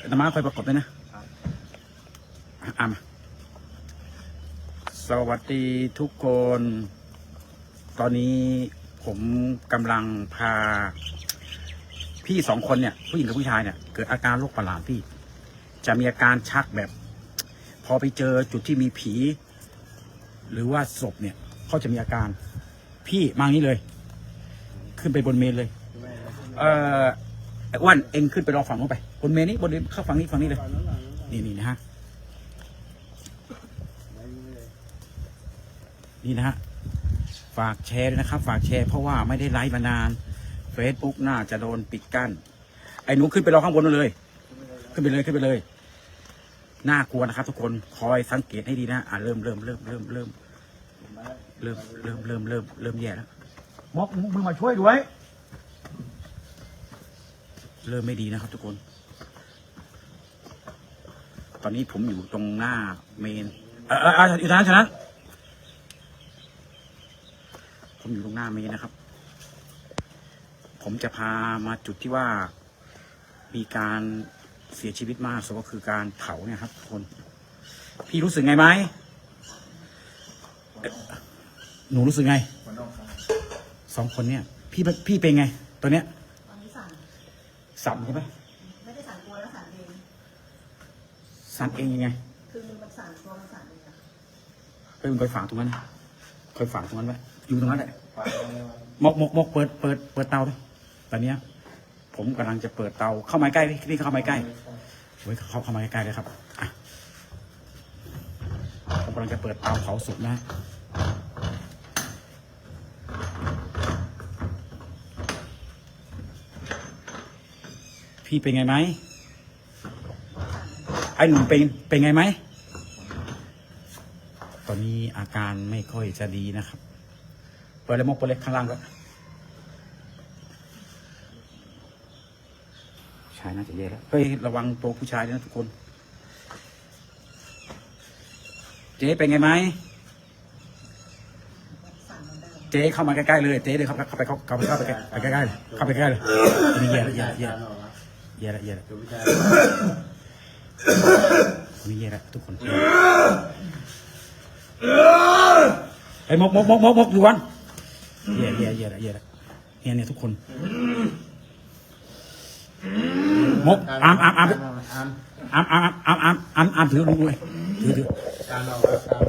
ธรรมะคอยประกบด้วยนะอะอะมาสวัสดีทุกคน ตอนนี้ผมกำลังพา พี่สองคนเนี่ย ผู้หญิงกับผู้ชายเนี่ย เกิดอาการโรคประหลาดพี่ จะมีอาการชักแบบ พอไปเจอจุดที่มีผี หรือว่าศพเนี่ยเขาจะมีอาการ พี่มางี้เลย ขึ้นไปบนเมนเลย เอ่อ ไอ้อ้วันเองขึ้นไปรอฝั่งนู้นไปบนเมนนี้บนเมนเข้าฝั่งนี้ฝั่งนี้เลย นี่นี่นะฮะนี่นะฮะฝากแชร์ด้วยนะครับ ฝากแชร์เพราะว่าไม่ได้ไลฟ์มานาน Facebook น่าจะโดนปิดกั้น ไอ้หนูขึ้นไปรอข้างบนนู่นเลย ขึ้นไปเลยขึ้นไปเลย น่ากลัวนะครับ ทุกคนคอยสังเกตให้ดีนะอะเริ่มเริ่มเริ่มเริ่มเริ่มเริ่มเริ่มเริ่มเริ่มเริ่มแย่แล้วมอกมึงมาช่วยด้วย เริ่มไม่ดีนะครับ ทุกคน ตอนนี้ผมอยู่ตรงหน้าเมนเออเออเอยู่ทางนั้นฉะนั้นผมอยู่ตรงหน้าเมนนะครับ ผมจะพามาจุดที่ว่ามีการเสียชีวิตมากสุดก็คือการเผาเนี่ยครับทุกคน พี่รู้สึกไงไหมหนูรู้สึกไงสองคนเนี่ย พี่พี่เป็นไงตัวเนี้ย สั่นใช่ไหมไม่ได้สั่นตัวแล้วสั่นเองสั่นเองยังไง คือมือมันสั่นตัวมันสั่นเองอะไปมึงคอยฝังตรงนั้นนะคอยฝังตรงนั้นไว้อยู่ตรงนั้นแหละมกมกมกเปิดเปิดเปิดเตาเลยตอนเนี้ย ผมกำลังจะเปิดเตาเข้ามาใกล้พี่นี่เข้ามาใกล้เฮ้ยเข้าเข้ามาใกล้เลยครับอะผมกำลังจะเปิดเตาเผาศพนะ พี่เป็นไงไหมไอ้หนุ่มเป็นเป็นไงไหมตอนนี้อาการไม่ค่อยจะดีนะครับเปิดเลยมกเปิดเลยข้างล่างก็ชายน่าจะแย่แล้วเฮ้ยระวังตัวผู้ชายด้วยนะทุกคน เจ๊เป็นไงไหมเจ๊เข้ามาใกล้ๆเลย เจ๊เลยเข้าไปเข้าไปเข้าไปเข้าไปใกล้ไปใกล้ๆเลยเข้าไปใกล้ๆเลยอันนี้แย่แล้วแย่แล้ว แย่แล้วแย่แล้วแย่แล้วอันนี้แย่แล้วทุกคนไอ้ยมกมกมกมกมกอยู่วันแย่แย่แย่แล้วแย่แล้วเนี่ยเนี่ยทุกคนมกอามอามอามอามอามอามอามอามอามถือดูด้วยถือถือการเรา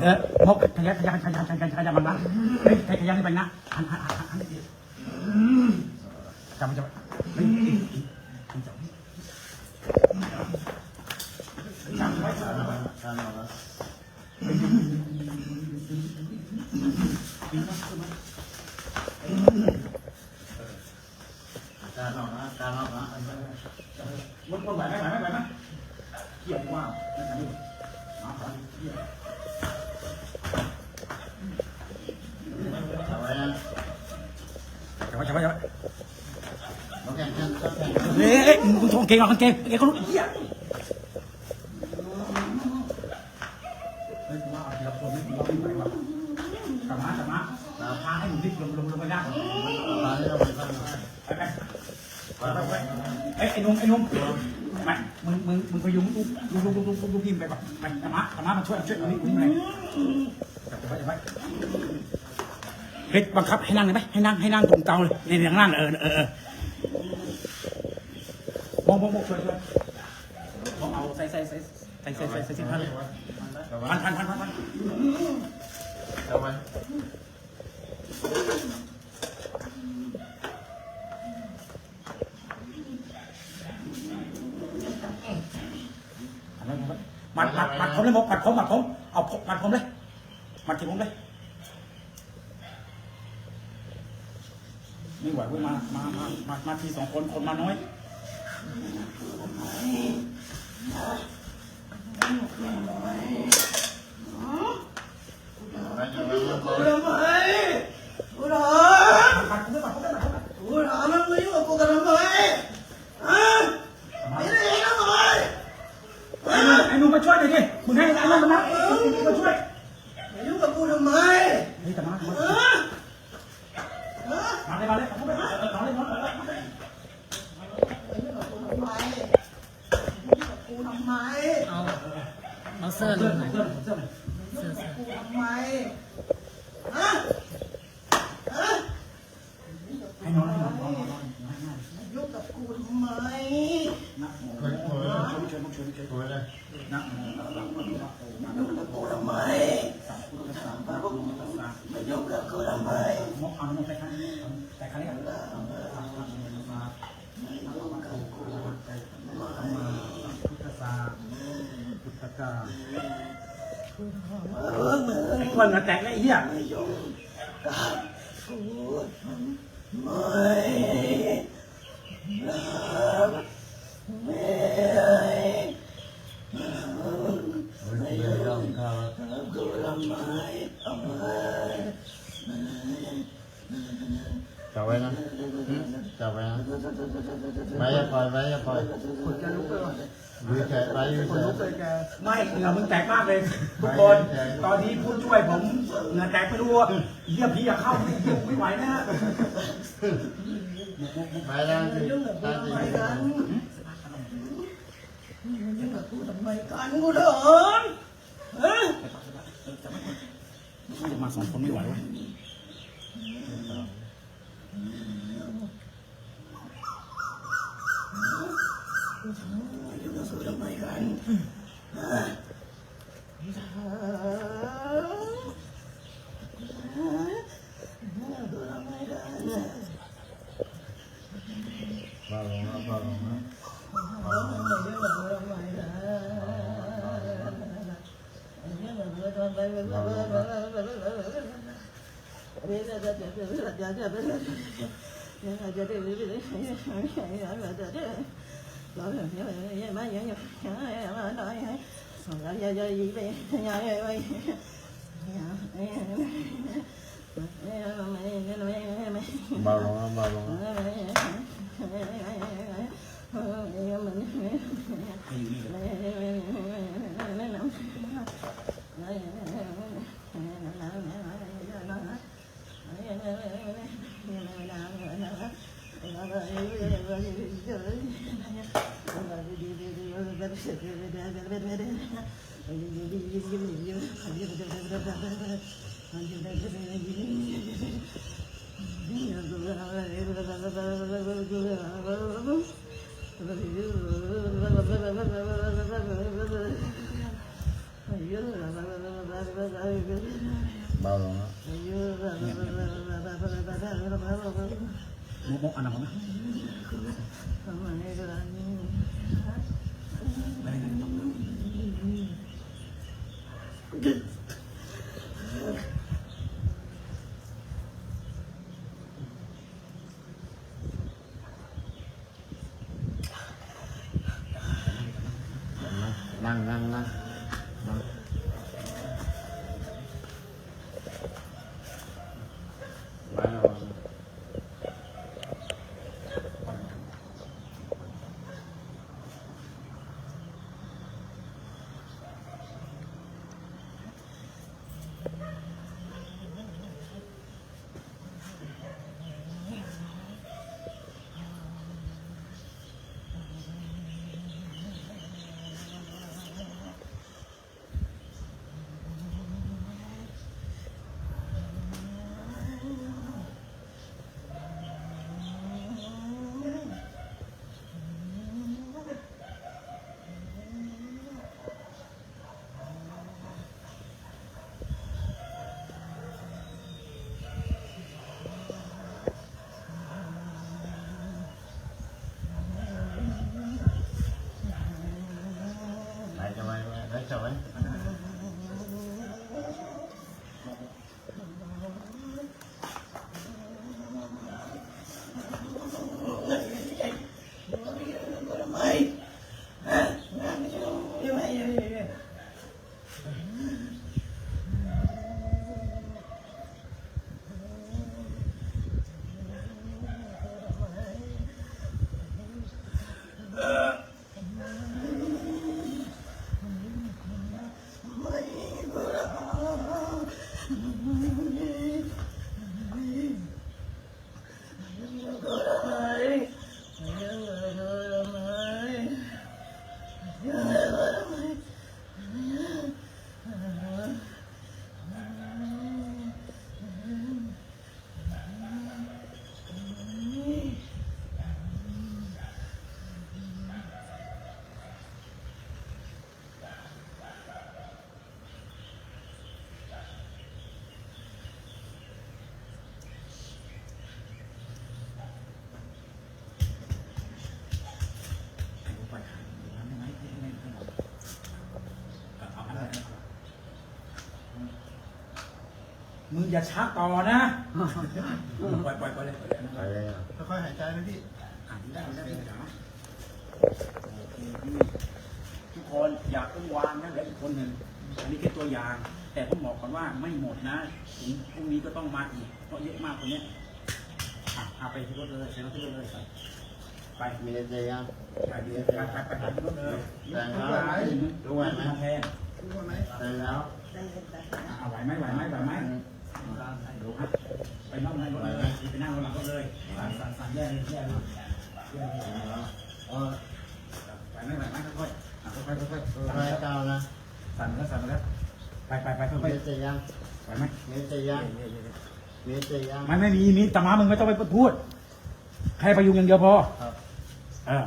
เออมกขยันขยันขยันขยันขยันมันนะเฮ้ยขยันให้ไปนะหันหันหันหันหันจำจำ Merhaba. Muốn con bạn đấy, bạn đấy, bạn đấy. Kiệt quá. Nó cả đi. Nó cả đi. Chào chào chào. Nè, con thằng kia, con kia, cái con nó. ลงลงลงไปยากตอนนี้เราไปข้างหน้าไปไปไปไปเอ้ยไอ้นุ่มไอ้นุ่มไปมึงมึงมึงไปยุงลูกลูกลูกลูกลูกลูกพิมไปป่ะไปธรรมะธรรมะมาช่วยช่วยตรงนี้ตรงนี้เลยจับไปไปเฮ้ยบังคับให้นั่งเลยไหมให้นั่งให้นั่งตรงเตาเลยในี่นี่นั่งเออเออเออมองมองมองช่วยช่วยมองเอาใส่ใส่ใส่ใส่ใส่ใส่ใส่สิพันเลยพันพันพันพันพันเอาไว้ มัดมัดมัดผมเลยมกมัดผมมัดผมเอามัดผมเลยมัดที่ผมเลยไม่ไหวเว้ยมามามามามาทีสองคนคนมาน้อยเอาไว้เอาไว้กูทำไมกูถาม ปัดผมด้วยปัดผมด้วยปัดผมด้วย กูถามมันมายุ่งกับกูกันทำไมฮะไม่ได้เห็นทำไม ไอ้หนุ่มไอ้หนุ่มมาช่วยหน่อยดิ มึงให้ไอ้หนุ่มมามาช่วย มายุ่งกับกูทำไม เฮ้ยแต่มามา ฮะฮะ มาเลยมาเลยมาเลยมาเลยมาเลยมาเลย มายุ่งกับกูทำไม กูทำไม เอาเอาเสื้อลงหน่อย ยุ่งกับกูทำไมฮะฮะ ให้นอนให้นอนนอนนอนนอนนอน ยุ่งกับกูทำไม นะโม คุยคุย ช่วยช่วยช่วยช่วย คุยเลย นะโมตัสสะภะคะวะโตอะระหะโตสัมมา ยุ่งกับกูทำไม สัมพุทธัสสะภะคะวะโตอะระหะโตสัมมา ไม่ยุ่งกับกูทำไม มกเอามกไปครั้งนี้แต่ครั้งนี้อะมาพุทธศาพุทธกา เออ มันมาแตกไอ้เหี้ยไม่ยุ่งกับกูไม่รักแม่ ไม่ได้ย่องเข้า กูทำไมทำไม จับไว้นะจับไว้นะไว้อย่าปล่อยไว้อย่าปล่อย ขนจะลุกไปวะ ดูเฉยไว้ดูเฉย ลุกไปแก ไม่ เหงื่อมึงแตกมากเลย ทุกคน ตอนนี้ผู้ช่วยผมเหงื่อแตกไม่รู้ว่าเหี้ยพี่อยากเข้าไม่ไหวนะไว้แล้วไม่ยุ่งกับกูตั้งทำไมกันยุ่งกับกูทำไมกันกูเถอะฮะจะมาสองคนไม่ไหววะ ยุ่งกับกูทำไมกันฮะกูทำไมกัน บ้าลงแล้วบ้าลงแล้ว บ้าลงแล้วบ้าลงแล้วให้อยู่นี่ เล บาลงแล้วมกมกอันนั้นมนะไม่ได้ไง นั่งนั่งนั่งนั่งไว้แล้ว ไหนจะไว้ ไว้ไว้จะไว้ ทำไมฮะยังไงยังไง มึงอย่าชักต่อนะ ปล่อยปล่อยปล่อยเลยปล่อยเลยไปเลยอะค่อยๆหายใจนะพี่อ่านได้ได้ได้ได้ทุกคนอย่าเพิ่งวางนะเหลืออีกคนหนึ่งอันนี้แค่ตัวอย่าง แต่ผมบอกก่อนว่าไม่หมดนะถึงพรุ่งนี้ก็ต้องมาอีกเพราะเยอะมากคนเนี้ยอะเอาไปที่รถเลยใช้รถที่รถเลยไปไปมีใจยังไปไปไปไปไปที่รถเลยแต่งแล้วรู้ไหวไหมแทนรู้ไหมแต่งแล้วได้เล่นได้อะไหวไหมไหวไหมไหวไหมดูครับ ไปนั่งในรถเลยไปนั่งบนหลังรถเลยสั่นสั่นสั่นแย่เลยแย่เลยแย่เลยเออไหวไหมไหวไหมค่อยๆอะค่อยๆค่อยๆไปเก้านะสั่นแล้วสั่นแล้วไปไปไปค่อยมีใจยังๆไหวไหมมีใจยังมีใจยังไม่ไม่มีมีต่มามึงไม่ต้องไปพูดให้ประยุงอย่างเดียวพอเออ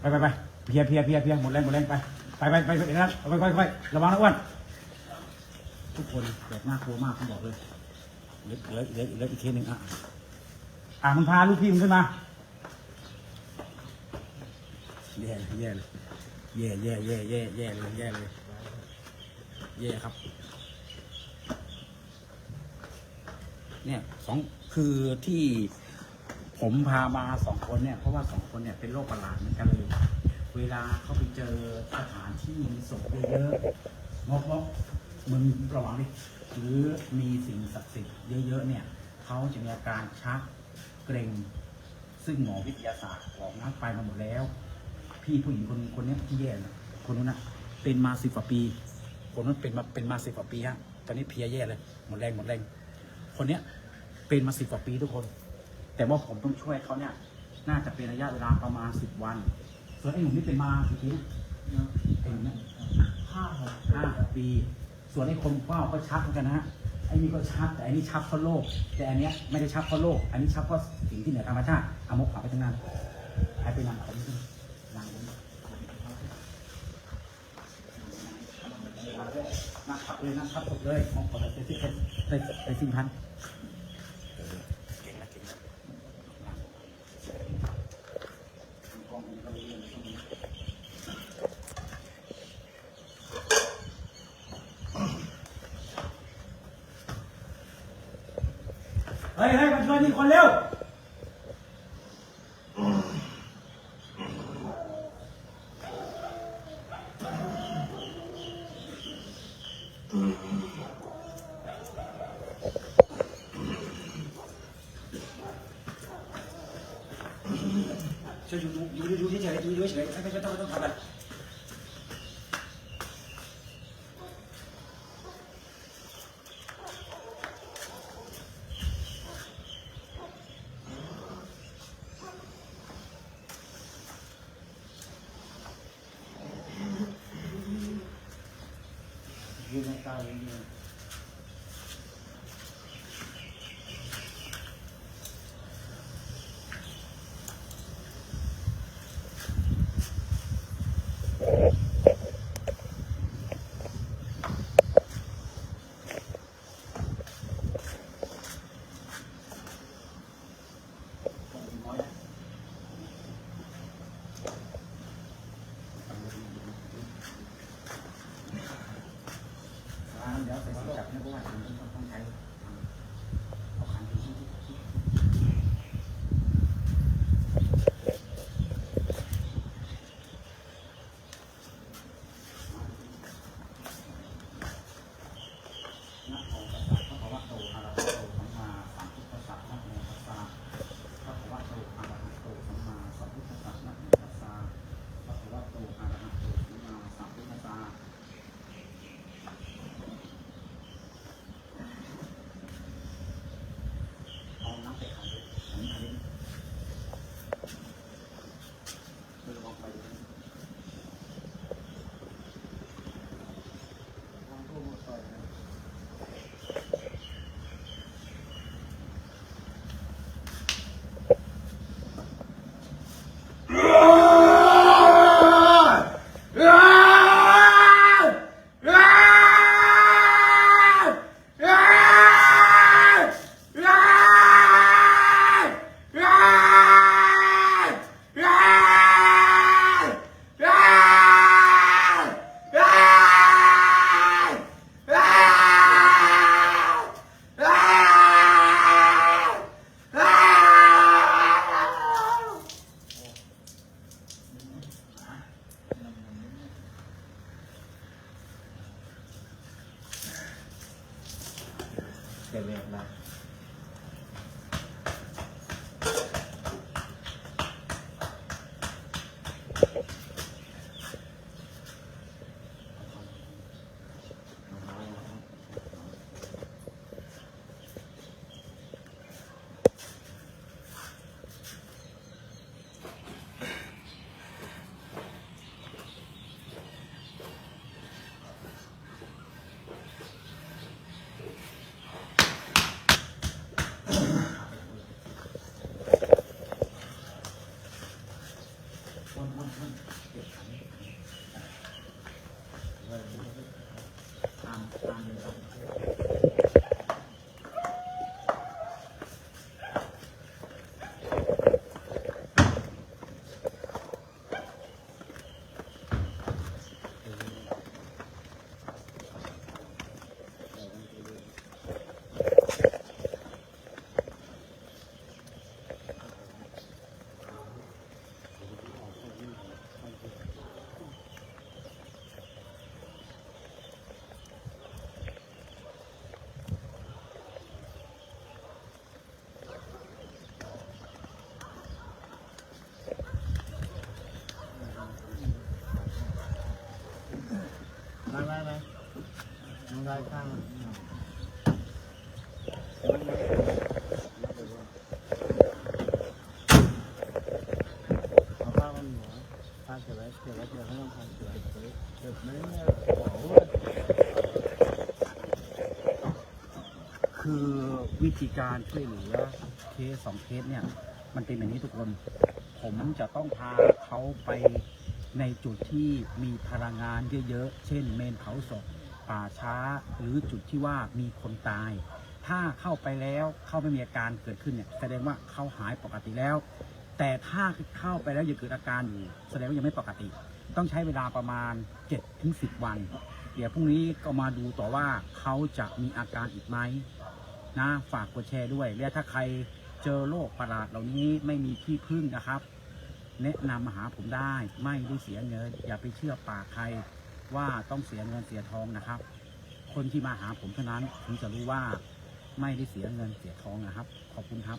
ไปไปไปเพียเพียเพียเพียหมดแรงหมดแรงไปไปไปไปไปนะค่อยค่อยค่อยระวังนะอ้วน ทุกคนแบบน่ากลัวมากผมบอกเลยเหลือเหลือเหลือเหลืออีกเคสหนึ่งอะอะมึงพาลูกพี่มึงขึ้นมาแย่เลยแย่เลยแย่แย่แย่แย่แย่เลยแย่เลยแย่ครับ เนี่ยสองคือที่ผมพามาสองคนเนี่ยเพราะว่าสองคนเนี่ยเป็นโรคประหลาดเหมือนกันเลยเวลาเขาไปเจอสถานที่มีศพเยอะๆงกงก มึงระวังดิหรือมีสิ่งศักดิ์สิทธิ์เยอะๆเนี่ยเขาจะมีอาการชักเกร็งซึ่งหมอวิทยาศาสตร์บอกนัดไปมาหมดแล้ว พี่ผู้หญิงคนคนเนี้ยที่แย่นะคนนู้นนะเป็นมาสิบกว่าปี คนนั้นเป็นมาเป็นมาสิบกว่าปีฮะตอนนี้เพลียแย่เลยหมดแรงหมดแรง คนเนี้ยเป็นมาสิบกว่าปีทุกคน แต่ว่าผมต้องช่วยเขาเนี่ย น่าจะเป็นระยะเวลาประมาณสิบวัน ส่วนไอ้หนุ่มนี่เป็นมากี่ปีนะไอ้หนุ่มเนี่ยห้าห้าปี ส่วนไอ้คนเป้าก็ชักเหมือนกันนะฮะไอ้นี่ก็ชักแต่อันนี้ชักเพราะโลก แต่อันเนี้ยไม่ได้ชักเพราะโลก อันนี้ชักเพราะสิ่งที่เหนือธรรมชาติเอามกขาไปทั้งนั้นให้ไปนั่งเขาไม่ขึ้นนั่งบนนั่งขับเลยนั่งขับเลยมองขอไปสิไปไปสิพัน เก่งนะเก่งนะเฮ้ยเฮ้ยมาช่วยนี่คนเร็ว ช่วยดูดูดูดูเฉยๆดูดูเฉยๆไม่ ไได้ไหมนั่งได้ข้างเอาผ้ามันหัวผ้าเก็บไว้เก็บไว้เดี๋ยวไม่ต้องพันเก็บไว้เก็บไม่ได้โอ้คือวิธีการช่วยเหลือเคสสองเคสเนี่ย มันเป็นแบบนี้ทุกคน ผมจะต้องพาเขาไป ในจุดที่มีพลังงานเยอะๆ เช่น เมนเผาศพ ป่าช้า หรือจุดที่ว่ามีคนตาย ถ้าเข้าไปแล้วเข้าไม่มีอาการเกิดขึ้นเนี่ยแสดงว่าเขาหายปกติแล้ว แต่ถ้าเข้าไปแล้วยังเกิดอาการอยู่ แสดงว่ายังไม่ปกติ ต้องใช้เวลาประมาณ7ถึง10 วัน เดี๋ยวพรุ่งนี้ก็มาดูต่อว่าเขาจะมีอาการอีกไหมนะฝากกดแชร์ด้วย และถ้าใครเจอโรคประหลาดเหล่านี้ไม่มีที่พึ่งนะครับ แนะนำมาหาผมได้ ไม่ได้เสียเงิน อย่าไปเชื่อปากใครว่าต้องเสียเงินเสียทองนะครับ คนที่มาหาผมเท่านั้นถึงจะรู้ว่าไม่ได้เสียเงินเสียทองนะครับ ขอบคุณครับ